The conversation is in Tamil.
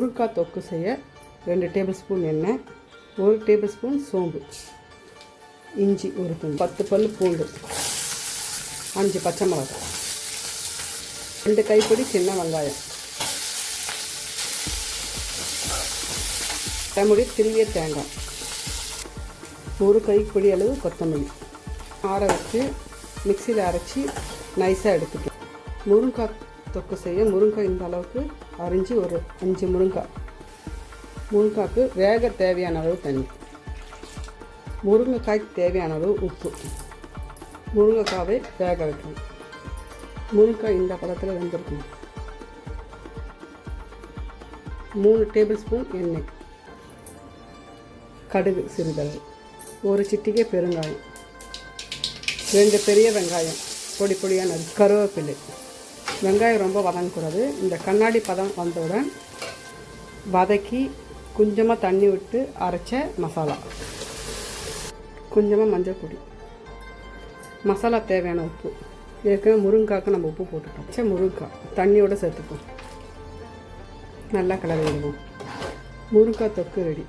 முருங்காய் தொக்கு செய்ய ரெண்டு டேபிள் ஸ்பூன் எண்ணெய் ஒரு டேபிள் ஸ்பூன் சோம்பு இஞ்சி ஒரு துண்டு பத்து பல் பூண்டு அஞ்சு பச்சை மிளகாய் ரெண்டு கைப்பிடி சின்ன வெங்காயம். தமிழி திருவிய தேங்காய் ஒரு கைப்பிடி அளவு கொத்தமல்லி. ஆற வச்சு மிக்சியில் அரைச்சி நைஸாக எடுத்துக்கலாம். முருங்காய் தொக்கு செய்ய முருங்காய் இந்த அளவுக்கு அரிஞ்சு ஒரு அஞ்சு முருங்காய் முருங்காய்க்கு வேக தேவையான அளவு தண்ணி. முருங்கைக்காய்க்கு தேவையான அளவு உப்பு. முருங்கைக்காவை வேக வைக்கணும். முருங்கைக்காய் இந்த பதத்தில் வெந்திருக்கணும். மூணு டேபிள் ஸ்பூன் எண்ணெய். கடுகு சிறிதளவு. ஒரு சிட்டிகை பெருங்காயம். ரெண்டு பெரிய வெங்காயம். பொடி பொடியாக கருவேப்பிலை. வெங்காயம் ரொம்ப வதங்கக்கூடாது இந்த கண்ணாடி பதம் வந்தவுடன் வதக்கி கொஞ்சமாக தண்ணி விட்டு அரைச்ச மசாலா. கொஞ்சமாக மஞ்சள் பொடி. மசாலா தேவையான உப்பு. ஏற்கனவே முருங்காய்க்கு நம்ம உப்பு போட்டுட்டோம். சரி முருங்காய் தண்ணியோடு சேர்த்துப்போம். நல்லா கலர் விடுவோம் முருங்காய் தொக்கு ரெடி.